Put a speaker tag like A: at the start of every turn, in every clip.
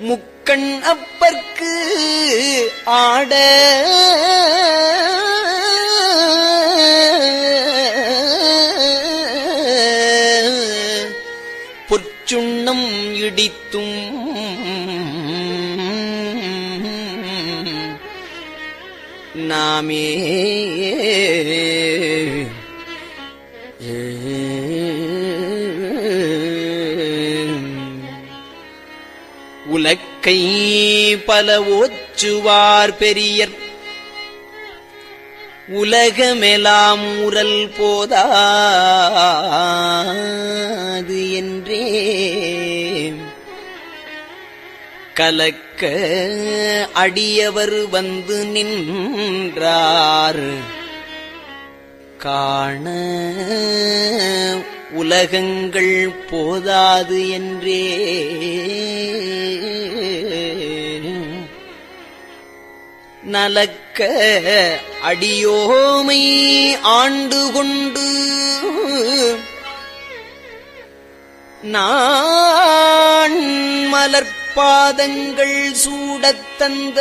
A: முக்கண் அப்பற்கு ஆட. பொற்சுண்ணம் இடித்தும் நாமே கை பல ஓச்சுவார் பெரியர். உலகமெலாம் உரல் போதாது என்றே. கலக்க அடியவர் வந்து நின்றார். காண உலகங்கள் போதாது என்றே. நலக்க அடியோமை ஆண்டு கொண்டு நான் மலர்பாதங்கள் சூடத்தந்த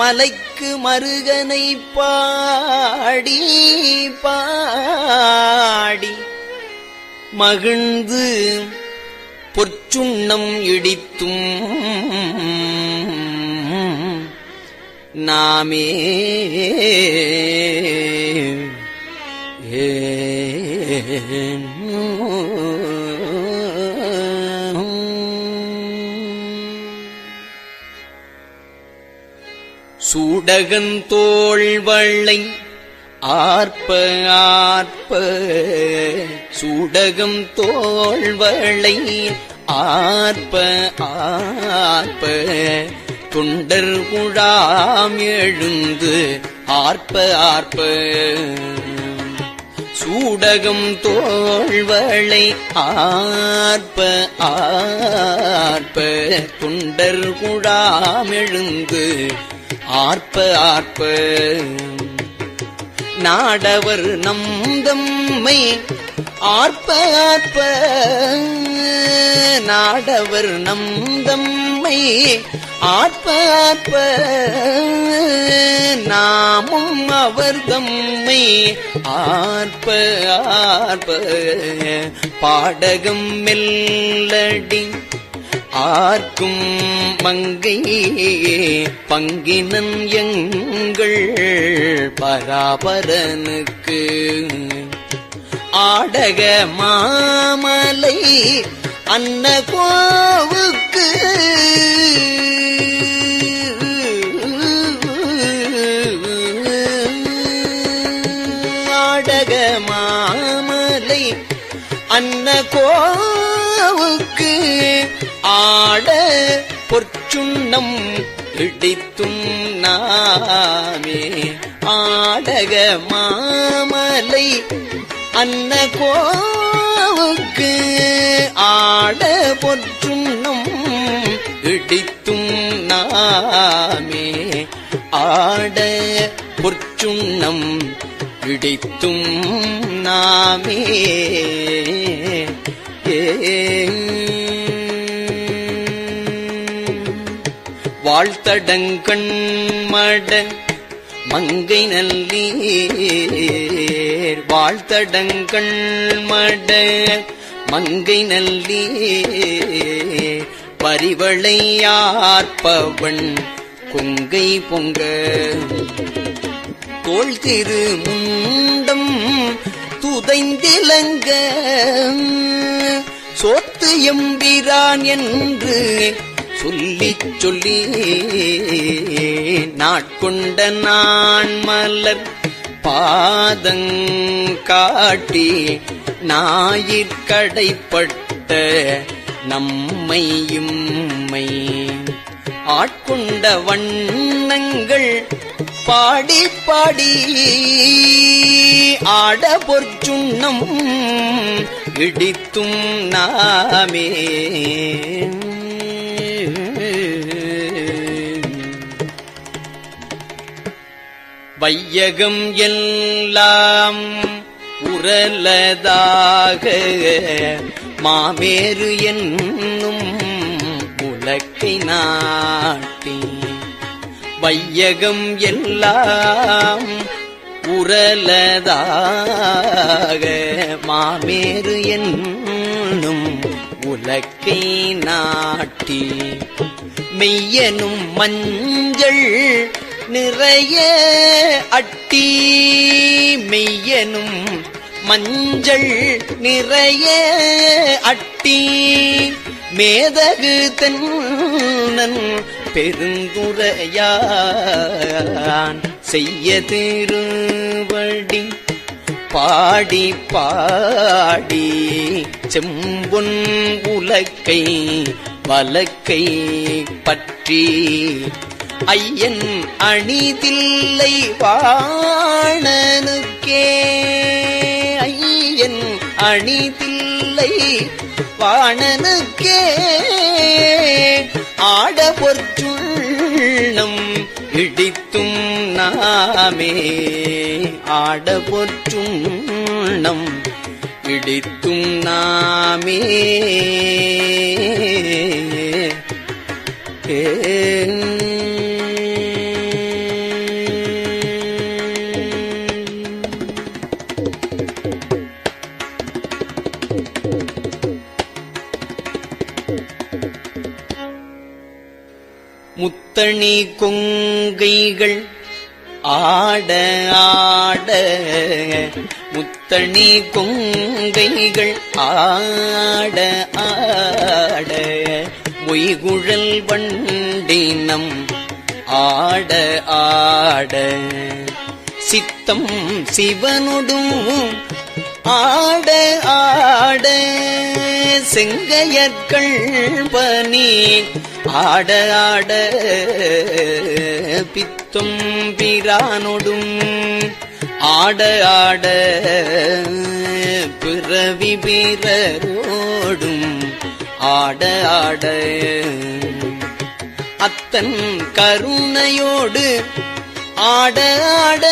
A: மலைக்கு மருகனை பாடி பாடி மகிழ்ந்து பொற்சுண்ணம் இடித்தும் நாமே. சூடகந்தோள் வள்ளை ஆர்ப்ப ஆர்ப்ப. சூடகம் தோள்வளை ஆர்ப்ப ஆர்ப்ப. தொண்டர் குழாம் எழுந்து ஆர்ப்ப ஆர்ப்ப. சூடகம் தோழ்வளை ஆர்ப்ப ஆர்ப்ப. தொண்டர் குழாம் எழுந்து ஆர்ப்ப ஆர்ப்ப. நாடவர் நம்தம்மை ஆர்ப்ப ஆர்ப்ப. நாடவர் நம்தம்மை ஆர்ப்ப ஆர்ப்ப நாமும் அவர் தம்மை ஆர்ப்ப ஆர்ப்ப. பாடகம் மெல்லடி ஆர்க்கும் மங்கை பங்கினன் எங்கள் பராபரனுக்கு. ஆடக மாமலை அன்ன கோவுக்கு வண்ணம் இடித்தும் நாமே. ஆடக மாமலை அன்ன கோவுக்கு ஆட பொற்றும் நம் இடித்தும் நாமே. ஆட பொற்சுண்ணம் இடித்தும் நாமே. ஏ வாழ்த்தடங்கண் மட மங்கை நல்லீர். வாழ்த்தடங்கண் மட மங்கை நல்லீர். பரிவளையார்பவன் கொங்கை பொங்க. தோல் திரு முண்டம் துதைந்திலங்க. சோத்து எம்பிரான் என்று சொல்லிச் சொல்லி நாட்கொண்ட நான் மலர் பாதங்காட்டி ஞாயிற்கடைப்பட்ட நம்மையும்மை ஆட்கொண்ட வண்ணங்கள் பாடி பாடி ஆட பொற்சுண்ணம் இடித்தும் நாமே. வையகம் எல்லாம் உரலதாக மாமேறு என்னும் உலக்கை நாட்டி. வையகம் எல்லாம் உரலதாக மாமேறு என்னும் உலக்கை நாட்டி. மெய்யனும் மஞ்சள் நிறைய அட்டி மெய்யனும் மஞ்சள் நிறைய அட்டி. மேதகு தென்னன் பெருந்துரையான் செய்ய திருவடி பாடி பாடி செம்பொன் உலக்கை வலக்கை பற்றி ஐயன் அணிதில்லை வாணனுக்கே. ஐயன் அணிதில்லை வாணனுக்கே. ஆட பொற்றுள்ளம் இடித்தும் நாமே. ஆட பொற்றுள்ளம் இடித்தும் நாமே. தனி கொங்கைகள் ஆட ஆட முத்தணி கொங்கைகள் ஆட ஆட. மொய்குழல் வண்டினம் ஆட ஆட. சித்தம் சிவனுடும் ஆட ஆட. செங்கையற்கள் பனி ஆட ஆட பித்தும் பிரானொடும் ஆட ஆட பிறவி பிறரோடும் ஆட ஆட. அத்தன் கருணையோடு ஆட ஆட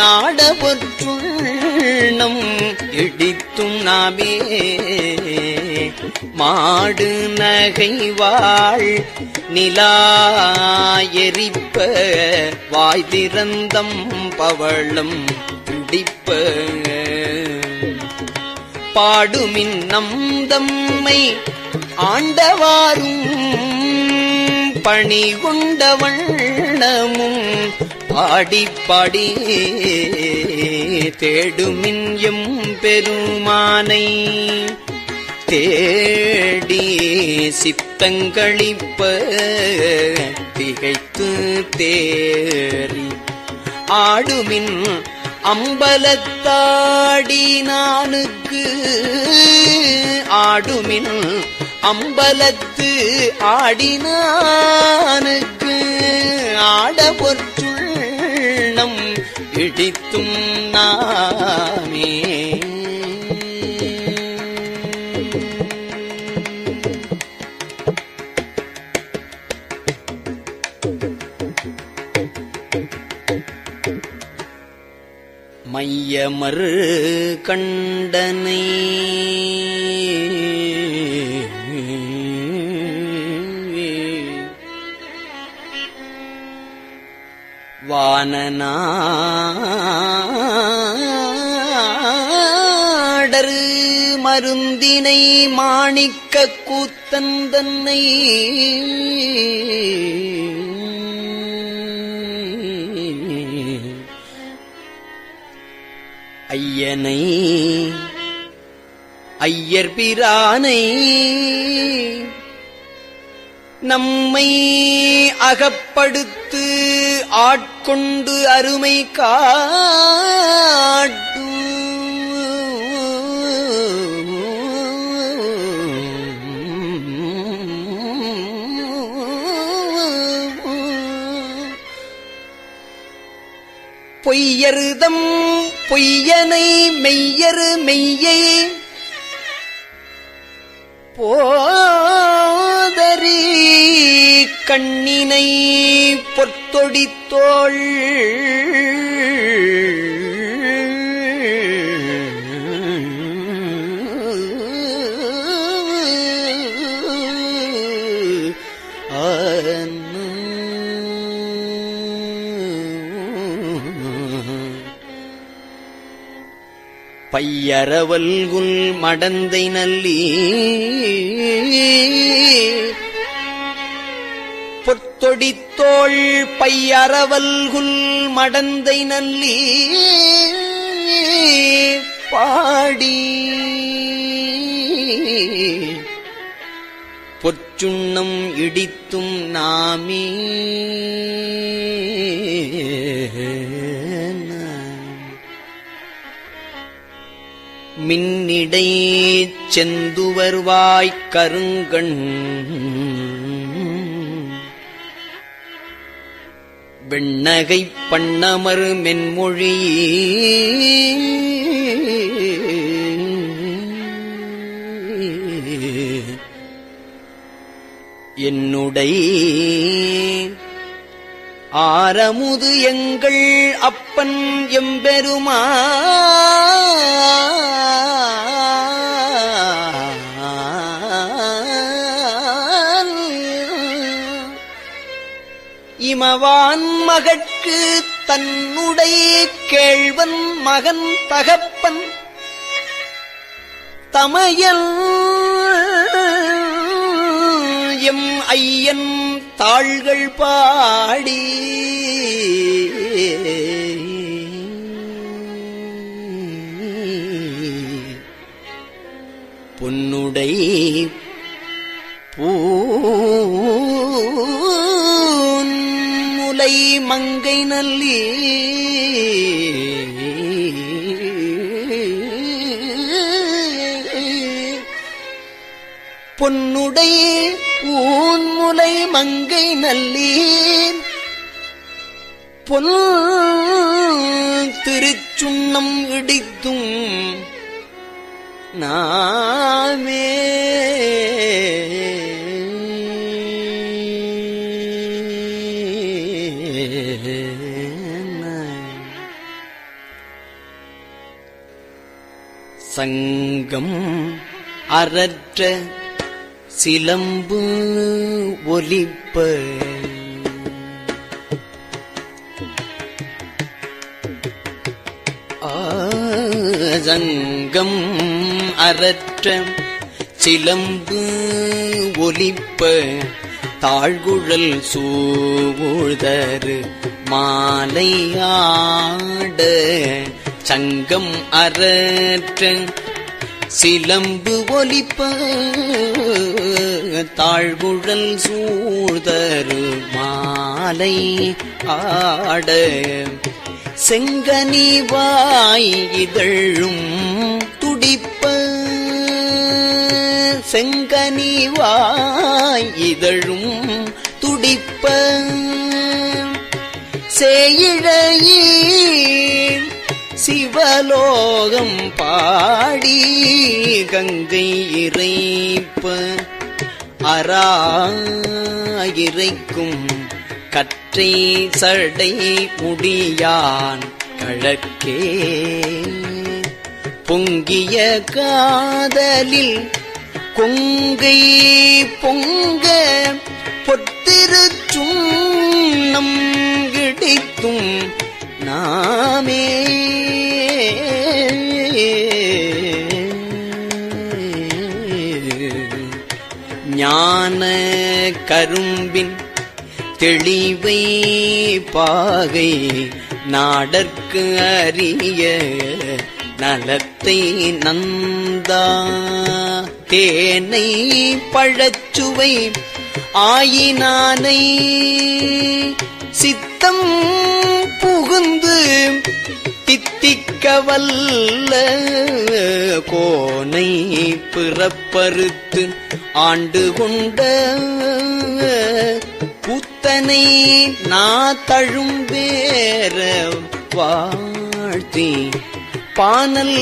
A: ஆட பொற்றுள்ளம் இடித்தும் நாமே. மாடு நகை வாழ் நிலா எரிப்ப வாய் திறந்தம் பவளம் பிடிப்ப. பாடுமின் நம்தம்மை ஆண்டவாரும் பணி கொண்ட வண்ணமும் பாடி பாடி தேடுமின் எம் பெருமானை. தேடி சித்தங்களிப்ப திகைத்து தேறி ஆடுமின் அம்பலத்தாடி நானுக்கு ஆடுமின் அம்பலத்து ஆடினானுக்கு ஆட பொற்றுள்ளம் இடித்தும் நாமே. மையமறு கண்டனை. வானநாடரு மருந்தினை மாணிக்க கூத்தன் தன்னை. ஐயனை ஐயர் பிரானை நம்மை அகப்படுத்து ஆட்கொண்டு அருமை காட்டு பொய்யருதம் பொய்யனை மெய்யரு மெய்யை போதரி கண்ணினை பொத்தொடித்தோள் பையரவல்குல் மடந்தை நல்லி. பொத்தொடித்தோள் பையரவல்குல் மடந்தை நல்லி. பாடி. பொற்றுண்ணம் இடித்தும் நாமே. மின்னிடை செந்து வருவாய்க் கருங்கண் வெண்ணகைப் பண்ணமறு மென்மொழி என்னுடை ஆரமுது எங்கள் அப்பன் எம்பெருமா இமவான் மகட்கு தன்னுடைய கேழ்வன் மகன் தகப்பன். தமையல் எம் ஐயன் தாள்கள் பாடி. பொன்னுடை மங்கை நல்லி. பொன்னுடை ஊன்முலை மங்கை நல்லீர் பொன் திருச்சுண்ணம் இடித்தும் நாமே சங்கம் அறற்ற சிலம்பு ஒலிப்ப. சங்கம் அறற்ற சிலம்பு ஒலிப்ப. தாழ்குழல் சூழ்தரு மாலையாட சங்கம் அறற்ற சிலம்பு ஒலிப்ப தாழ்குழல் சூழ்தரு மாலை ஆட செங்கனி வாய் இதழும் துடிப்ப செங்கனி வாய் இதழும் துடிப்ப சேயிழையீர் சிவலோகம் பாடி கங்கை இறைப்ப அராயிரைக்கும் கற்றை சடை முடியான் கழக்கே பொங்கிய காதலில் கொங்கை பொங்க பொத்திருச்சும் நம் கிடைத்தும் நாமே ஞான கரும்பின் தெளிவை பாகை நாடற்கு அறிய நலத்தை நந்தா. தேனை பழச்சுவை ஆயினானை. சித்தம் புகுந்து தித்திக்கவல்ல கோனை பிறப்பறுத்து ஆண்டு கொண்ட புத்தனை நாத்தழும் வேற வாழ்த்தி பானல்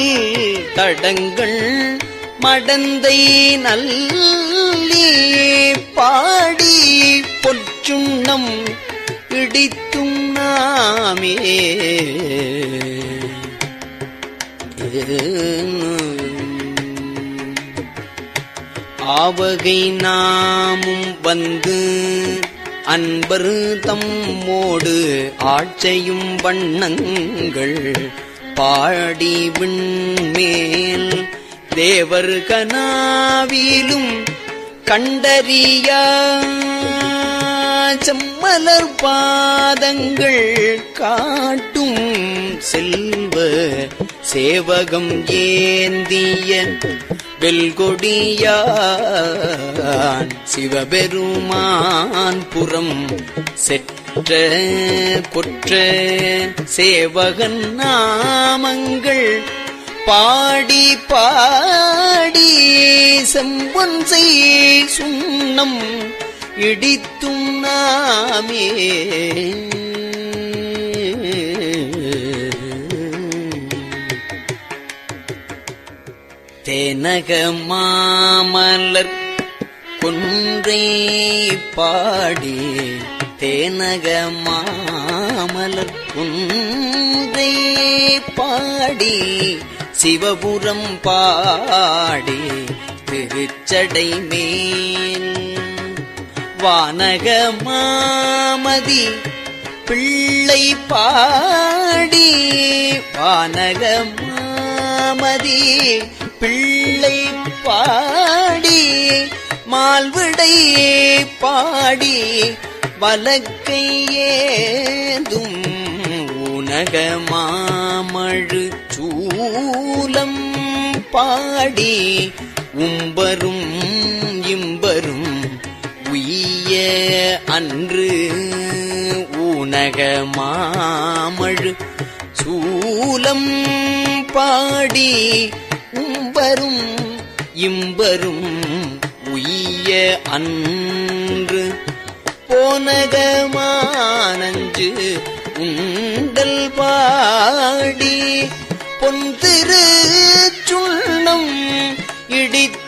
A: தடங்கள் மடந்தை நல்லி பாடி பொற்றுண்ணம் இடித்தும் நாமே. ஆவகை நாமும் வந்து அன்பர் தம்மோடு ஆட்சையும் வண்ணங்கள் பாடி விண்மேல் தேவர் கனாவிலும் கண்டறியா செம்மலர் பாதங்கள் காட்டும் செல்வ சேவகம் ஏந்திய வெல்கொடியான் சிவபெருமான் புறம் செற்ற கொற்ற சேவகன் நாமங்கள் பாடி பாடி செம்பொன் செய் சுண்ணம் இடித்தும் நாமே தேனக மாமலர் குன்றை பாடி தேனக மாமலர் குன்றை பாடி சிவபுரம் பாடி திருச்சடை மேல் வானக மாமதி பிள்ளை பாடி வானக மாமதி பிள்ளை பாடி மால்விடை பாடி வலக்கையேதும் உனக மாமழு சூலம் பாடி உம்பரும் இம்பரும் உய்ய அன்று உனக மாமழு சூலம் பாடி உம்பரும் இம்பரும் உய்ய அன்று. போனகமானஞ்சு உண்டல் பாடி பொன் திரு சுண்ணம் இடித்தும்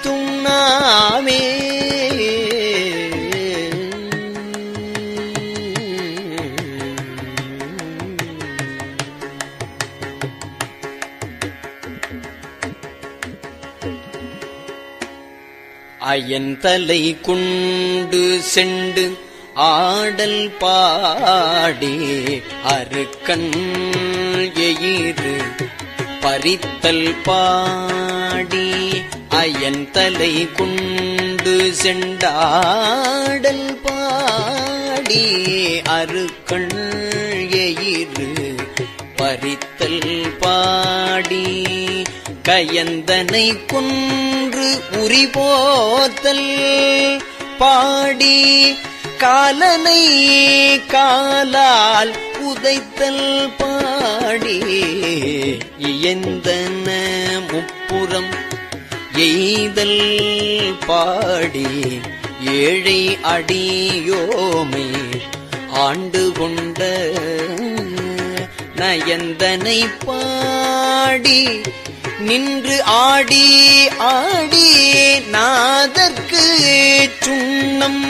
A: அயன்தலை குண்டு செண்டு ஆடல் பாடி அருக்கண் எயிறு பறித்தல் பாடி அயன்தலை குண்டு செண்டாடல் பாடி அருக்கண் எயிறு பறித்தல் பாடி கயந்தனை குன்று உரிபோத்தல் பாடி காலனை காலால் உதைத்தல் பாடி இயந்தன முப்புறம் எய்தல் பாடி ஏழை அடியோமை ஆண்டு கொண்ட நயந்தனை பாடி நின்று ஆடி ஆடி நாதற்கு சுண்ணம்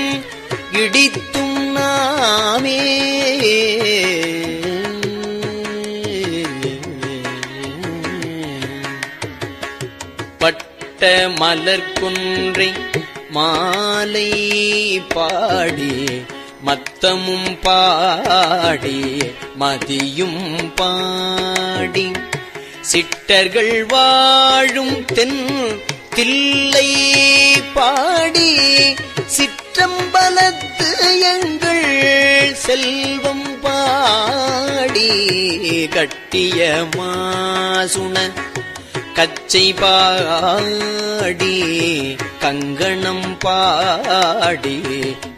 A: இடித்தும் நாமே. பட்ட மலர்குன்றை மாலை பாடி மத்தமும் பாடி மதியும் பாடி. சிட்டர்கள் வாழும் தென் தில்லை பாடி சிற்றம்பலத்து எங்கள் செல்வம் பாடி கட்டிய மாசுண கச்சை பாடி கங்கணம் பாடி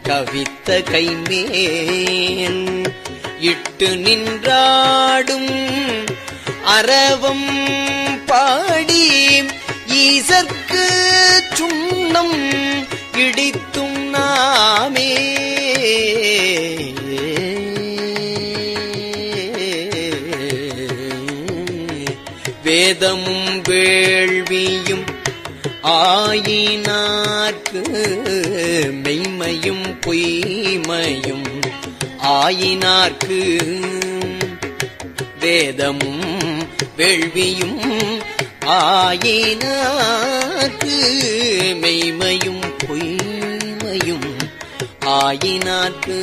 A: கவித்த கைமேல் இட்டு நின்றாடும் அரவம் பாடி ஈசற்கு சுண்ணம் இடித்தும் நாமே. வேதமும் வேள்வியும் ஆயினார்க்கு மெய்மையும் பொய்மையும் ஆயினார்க்கு. வேதமும் வேள்வியும் ஆயினாக்கு மெய்மையும் பொய்மையும் ஆயினாக்கு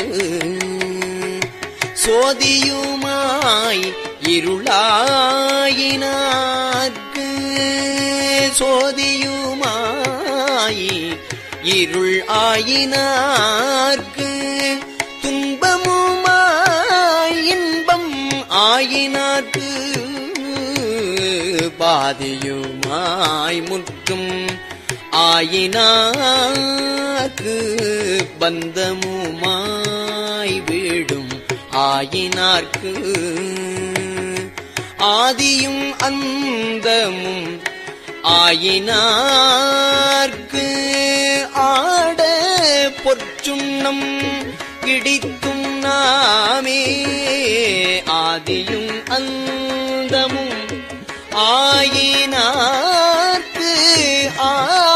A: சோதியுமாய் இருளாயினாக்கு சோதியுமாய் இருள் ஆயினார்க்கு ஆயினார்க்கு பாதியுமாய் முற்றும் ஆயினாக்கு பந்தமுமாய் வீடும் ஆயினார்க்கு ஆதியும் அந்தமும் ஆயினார்க்கு ஆட பொற்சுண்ணம் இடிக்கும் நாமே. ஆதியும் அந்தமும் ஆயினார்க்கு ஆ